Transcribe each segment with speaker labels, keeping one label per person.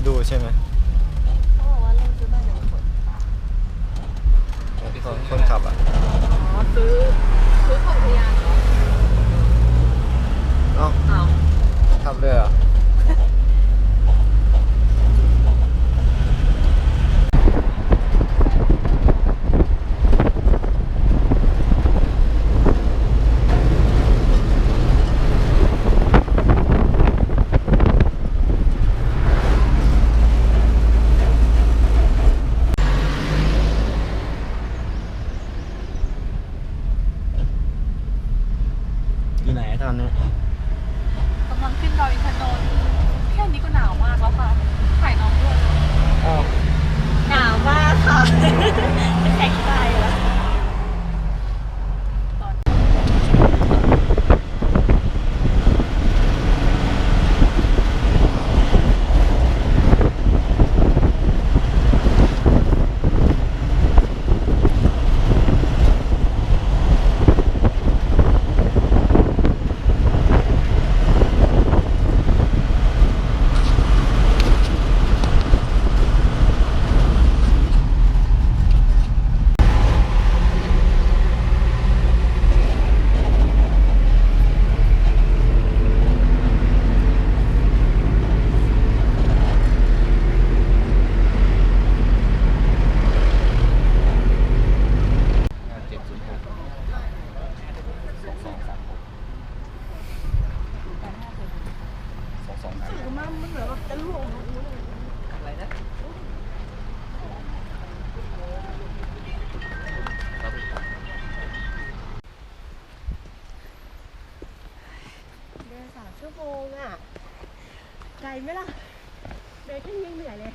Speaker 1: า
Speaker 2: ดู
Speaker 1: ใช่ไหม
Speaker 2: เขาบอ
Speaker 1: กว่าลุงซื้อมาหนึ่งขว
Speaker 2: คนขับอะ
Speaker 1: อ๋อซื้อซื้อของพยานเหรอ
Speaker 2: เอ้า
Speaker 1: อ้า
Speaker 2: ขับเลยเหรอ ไห
Speaker 1: มล่ะ
Speaker 2: เดิน
Speaker 3: แค่นี้เหนื่อยเลย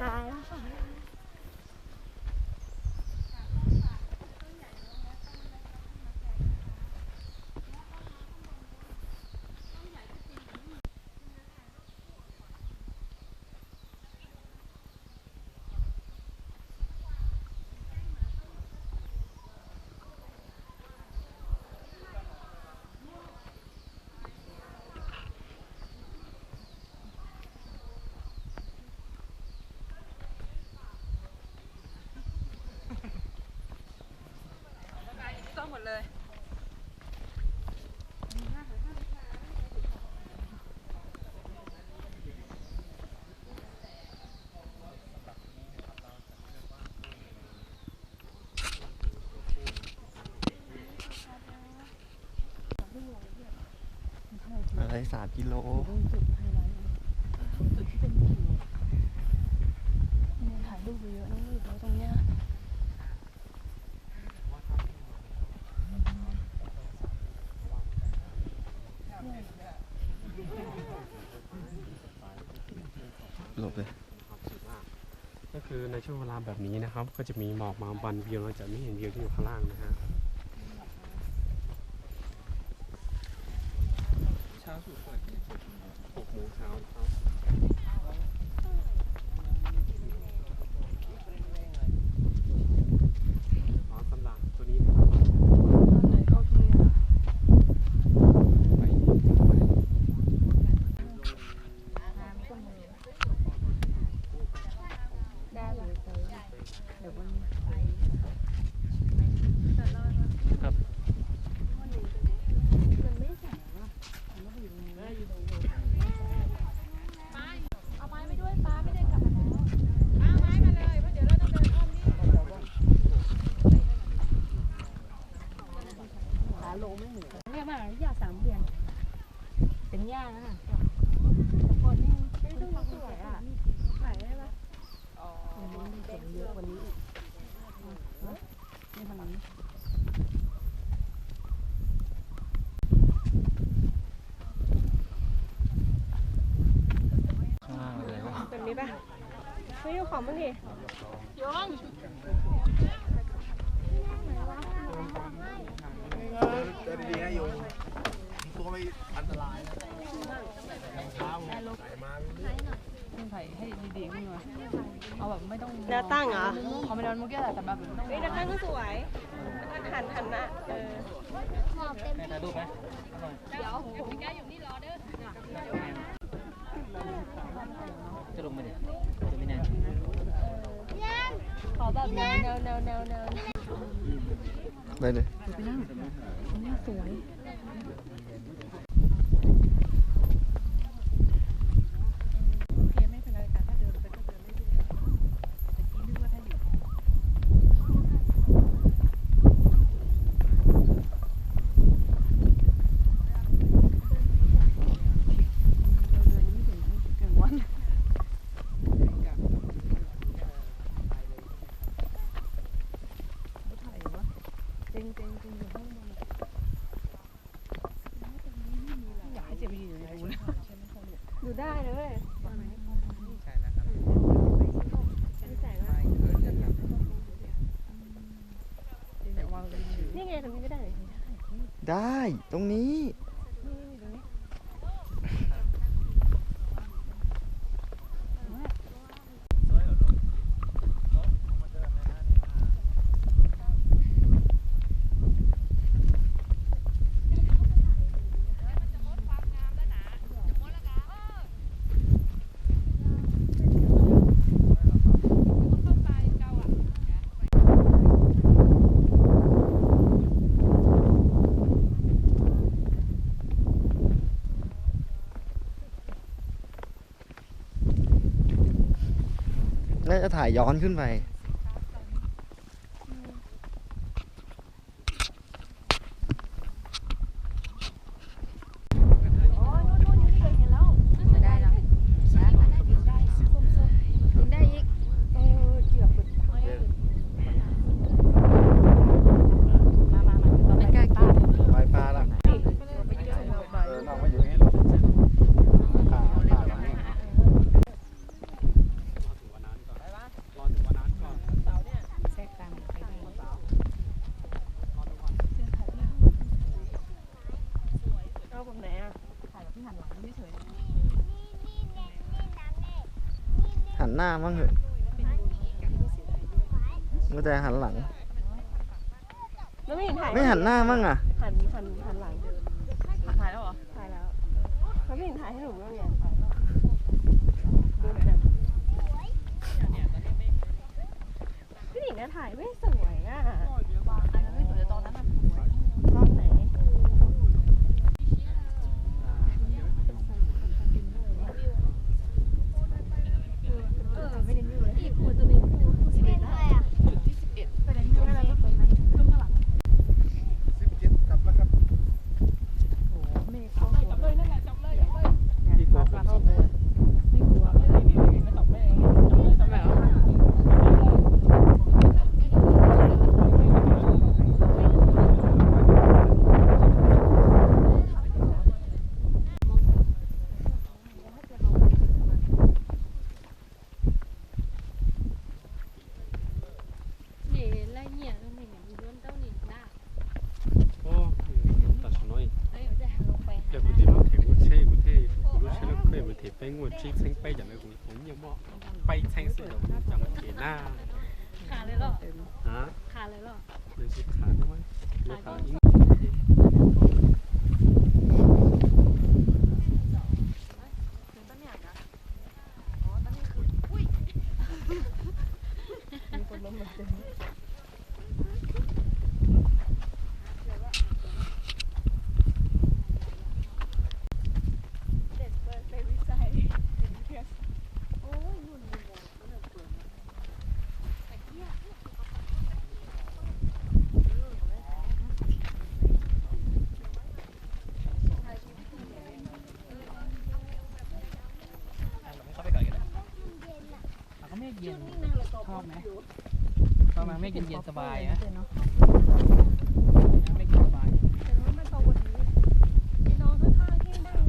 Speaker 2: 拜
Speaker 4: กิโล
Speaker 2: ตรงจุดไฮไลท์อะจุดที่เป็นกิ่งเนี่ยถ่ายรูปไปเยอะนะรูปแล้วตรงเนี้ย
Speaker 4: หลบเลย
Speaker 3: ก็คือในช่วงเวลาแบบนี้นะครับ ก็จะมีหมอกมาบันวิวเราจะไม่เห็นวิวที่อยู่ข้างล่างนะฮะ
Speaker 4: เช้าสุดเปิดกี่โมง
Speaker 3: หกโมงเช้าครับอ๋อสำหรับตัวนี้นะครับ
Speaker 2: ตอนไหนเข้าตรงเนี้ย
Speaker 3: ไป
Speaker 2: ได้เลยเดี๋ยววัน
Speaker 3: ครับ
Speaker 2: มันไม่แสงอะมันไม่อยู่ตรงนี้อยู่ตรงนี้
Speaker 5: เอาไม้ไปด้วยป้าไม่ได้กลับมาแล้วเอาไม้มาเลยเพราะเดี๋ยวเราต้องเดินอ้อมนี่
Speaker 2: ขาลงไม่เหมือนเนี่ยมาหญ้าสามเดือนเป็น หญ้านะค่ะคนนี่ไม่ต้องสวยอะถ่ายได้ปะอ๋อมันมีเสียงเยอะกว่านี้อีกไม่ทำนี้
Speaker 4: ข้างล่างเลยวะ
Speaker 2: แบบนี้ปะไม่ดูของมึงดิ
Speaker 6: เดินดีๆนะโยมตัวไม่อันตรายนะเท้าไหลมา
Speaker 5: ถ่ายให้ดีๆขึ้นมาเอาแบบไม่ต้อง
Speaker 2: แนวตั้งเหรอ
Speaker 5: เขาไม่โดนเมื่อกี้แหละแต่แบบไม่ต้อง
Speaker 2: เฮ้ยแนวตั้งก็สวยหันหันหน้าเออขอแบบแนวแนวแนวแนวแนว
Speaker 4: ได้เลย
Speaker 2: สวย
Speaker 5: โอเคไม่เป็นไรแต่ถ้าเดินไปก็เดินไม่ได้แต่กี้นึกว่าถ้าอยู่เราเดินยังไม่ถึงถึงวัน ถ่ายวะเต็งเต็งเต็งอยู่ข้างบนอยากให้เจ็บไปยืนอยู่ในรูเลย
Speaker 2: ดูได้เลย
Speaker 6: ใช่แล้วครับ
Speaker 2: มีแสงอะ
Speaker 5: แต่วางเลย
Speaker 2: นี่ไงตรงนี้ก็ได้
Speaker 4: ได้ ตรงนี้ น่า จะถ่ายย้อนขึ้นไป
Speaker 2: ได้แล้วกินได้อีกเออเจือกปุดมามามาไม่กล้ากิน
Speaker 6: ไปปลาละเออน้องมาอยู่นี่หรอปลาปลา
Speaker 3: รอถึงวันนั้นก่อนรอถึงวันนั้นก่อน
Speaker 5: แทรกกลางไปได้
Speaker 2: เอาแบบไหนอะ
Speaker 5: ถ่ายแบบที่หันหลังไม่เฉย
Speaker 4: หันหน้ามั่งเหอะก็จะหันหลัง
Speaker 2: แล้วไม่เห็นถ่าย
Speaker 4: ไม่หันหน้ามั่งอะ
Speaker 2: หันหันหันหลัง
Speaker 5: ถ่ายแล้วเหรอ
Speaker 2: ถ่ายแล้วเขาไม่เห็นถ่ายให้หนูบ้างไงดูหน่อยนะพี่หนิงก็ถ่ายไม่ส ਸ਼ਮਸ਼ੀਰ ਸਿੰਘ ਭੇਜਣ
Speaker 5: อ
Speaker 2: บไห
Speaker 5: มช
Speaker 2: อ
Speaker 7: บไหมเมฆเย็นเย็นสบายนะเมฆเย็นสบาย
Speaker 5: แต่ว่ามันโตกว่านี้ไอ้น้องข้างๆที่นั่ง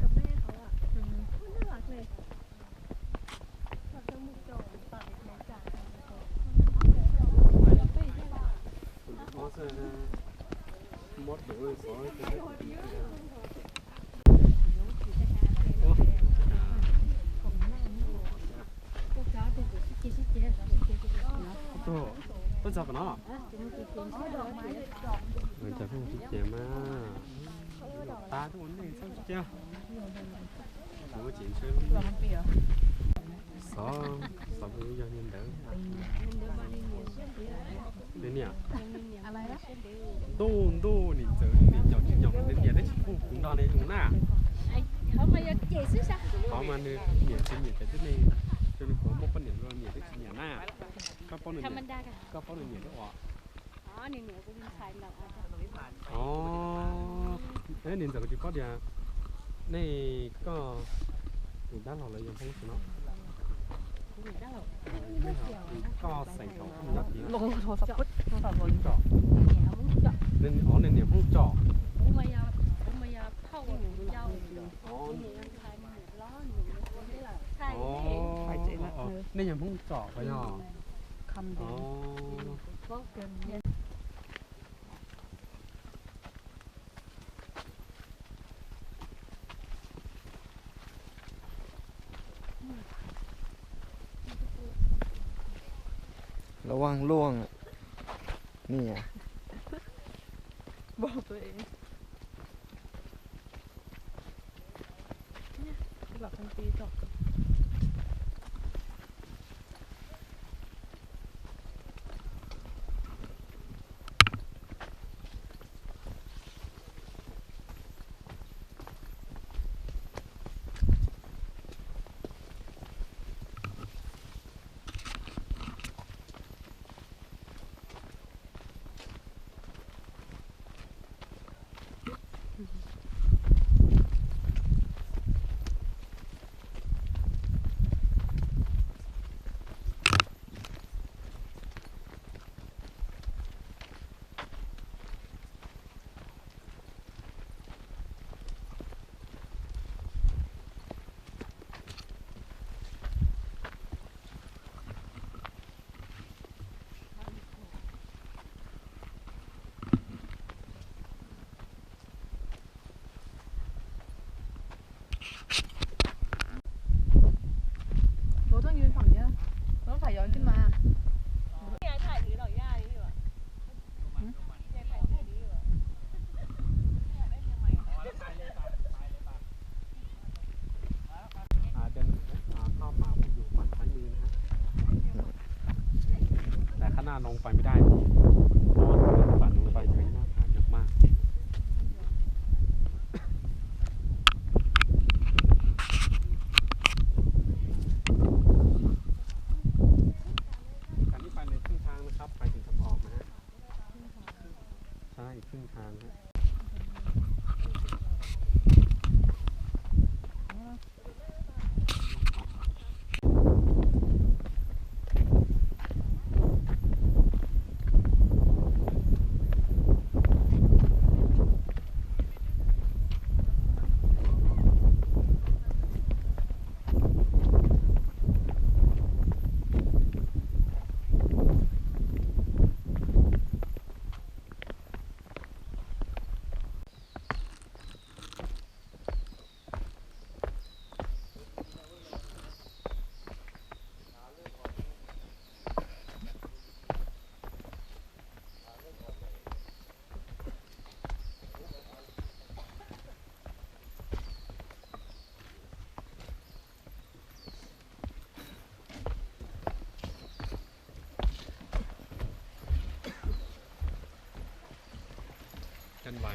Speaker 5: กับแม่เขาอะมันน่ารักเลยแบบจมูกโด่งปากแข็งจ่า
Speaker 3: nó sẽ mót đổi số cái 또, Ồ, có sao nó? Mình chả không chịu chém mà. Ta tôi muốn đi sao có chuyện chơi luôn. Sao, sao bây giờ nhìn đỡ? Nên nhỉ? Đôn đôn, nhìn chớ, nhìn chọn chuyện nhỏ nên nhỉ đấy chứ cũng đo này chúng nè.
Speaker 2: Không mà giờ chỉ sức sắc. Không mà nên nhỉ chứ nhỉ. จะเจ๊ซื้อซะ
Speaker 3: có mà nè nhỉ xin nhỉ cái thế này cho nên có một phần điểm rồi nhỉ đấy chỉ nhỉ nà các con
Speaker 2: ธรรม
Speaker 3: này
Speaker 2: ดากัน
Speaker 3: các con này nhỉ đó
Speaker 2: อ๋อนี่เหนือกูมีขายเราอ๋
Speaker 3: อเอ้ยนินจากที่ก็เดียวนี่ก็อยู่ด้านหลังเลยยังพูดเนาะ
Speaker 2: อยู่ได้หรอ
Speaker 3: ไม่ครับก็ใส่เขายัดดี
Speaker 7: ลงโทรศัพท์โทรศัพท์ลง
Speaker 3: เจาะ
Speaker 2: เนี่ย
Speaker 3: อ๋อเน้นเนี่ยพวกเจาะ
Speaker 2: มึงมายามึงมายาเข้าหนูเจ้า
Speaker 3: อ๋อ
Speaker 2: นี่ยังขายมันร้อนหนูคนนี้แหละใช่
Speaker 3: อ๋ออ๋อนี่ยังพวกเจาะไปเนาะ
Speaker 7: คำเดี
Speaker 3: อ๋
Speaker 7: ย
Speaker 3: อ
Speaker 7: ว
Speaker 2: ก็เกินเนี่ย
Speaker 4: ระวังล่วงอะนี่ไง
Speaker 7: บอกตัวเองหลับทั้งปีจบ
Speaker 2: เราต้องยืนฝั่งเนี้ยต้องถ่ายย้อนขึ้นมา
Speaker 3: อ่าเดินอ่าเข้ามาอยู่ฝั่งซ้ายมือนะฮะแต่ข้างหน้าลงไปไม่ได้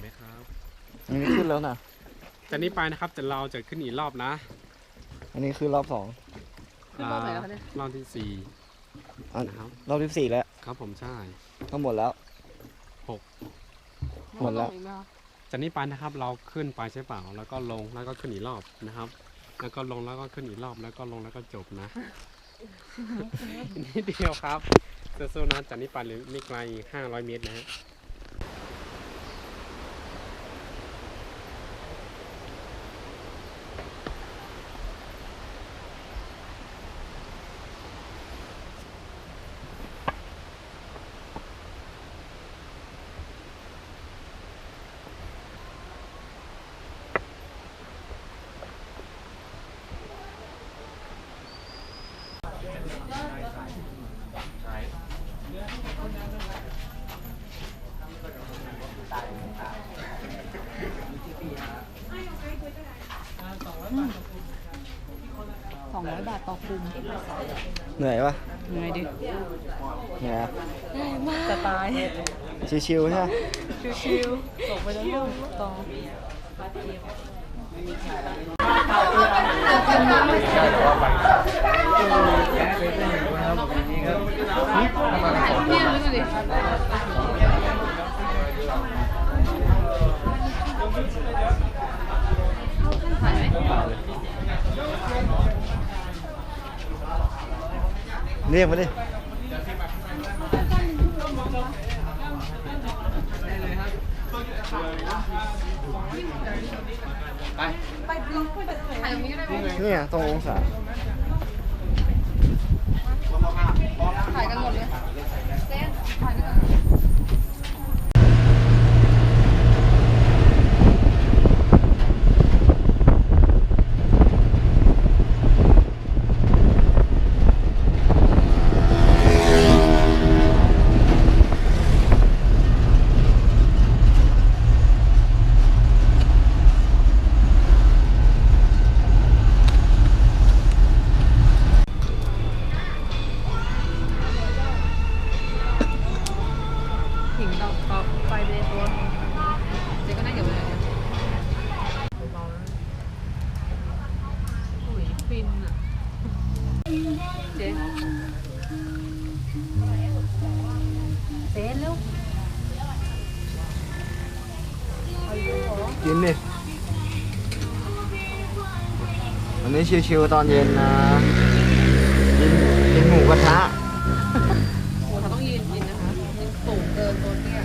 Speaker 3: ไหมครับ อัน
Speaker 4: นี้ขึ้นแล้วนะ
Speaker 3: จากนี้ไปนะครับจะเราจะขึ้นอีกรอบนะ
Speaker 4: อันนี้คือรอบสอง
Speaker 6: ขึ้นรอบไหนแล้วคะเนี่ย
Speaker 3: รอบที่สี่
Speaker 4: อัน
Speaker 3: นะครับ
Speaker 4: รอบที่สี่แล้ว
Speaker 3: ครับผมใช่
Speaker 4: ทั้งหมดแล้ว
Speaker 3: หก
Speaker 4: หมดแล้ว
Speaker 3: จากนี้ไปนะครับเราขึ้นไปใช่เปล่าแล้วก็ลงแล้วก็ขึ้นอีกรอบนะครับ แล้วก็ลงแล้วก็ขึ้นอีกรอบแล้วก็ลงแล้วก็จบนะ นิดเดียวครับเซโซนะจากนี้ไปเลยไม่ไกล500 เมตรนะฮะ
Speaker 6: สองร้อยบาทต่อคืน
Speaker 4: เหนื่อยปะ
Speaker 6: ยังไงดิ
Speaker 4: เหนื่อยอะ
Speaker 6: จะตาย
Speaker 4: ชิวๆใช่ไหม
Speaker 6: ชิวๆส่งไปแล้วต่อ
Speaker 4: เรียกมาดิเนี่ยตรงองศา กินดิวันนี้ชิวๆตอนเย็นนะ กินกินหมูกระทะ
Speaker 6: โอ้เขาต้องยืนกินนะคะยังสูงเกินตัวเตี้ย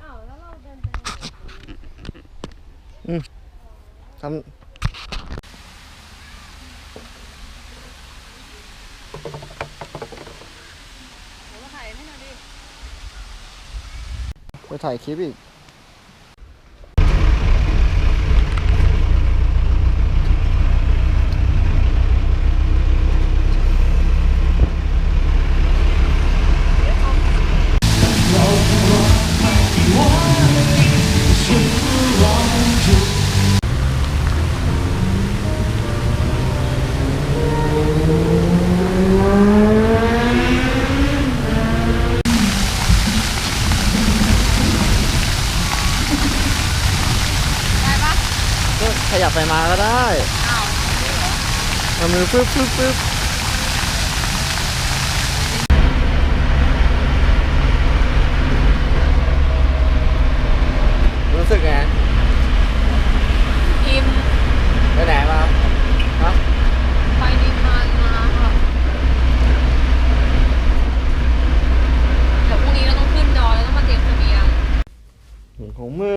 Speaker 2: อ้าวแล้วเราเดินไปไหน
Speaker 4: ทำ
Speaker 6: เดี๋ยวมาถ่ายให้หน่อยดิ
Speaker 4: ไปถ่ายคลิปอีก ก็ขยับไปมาก็ได้เอามือปึ๊บปึ๊บปึ๊บ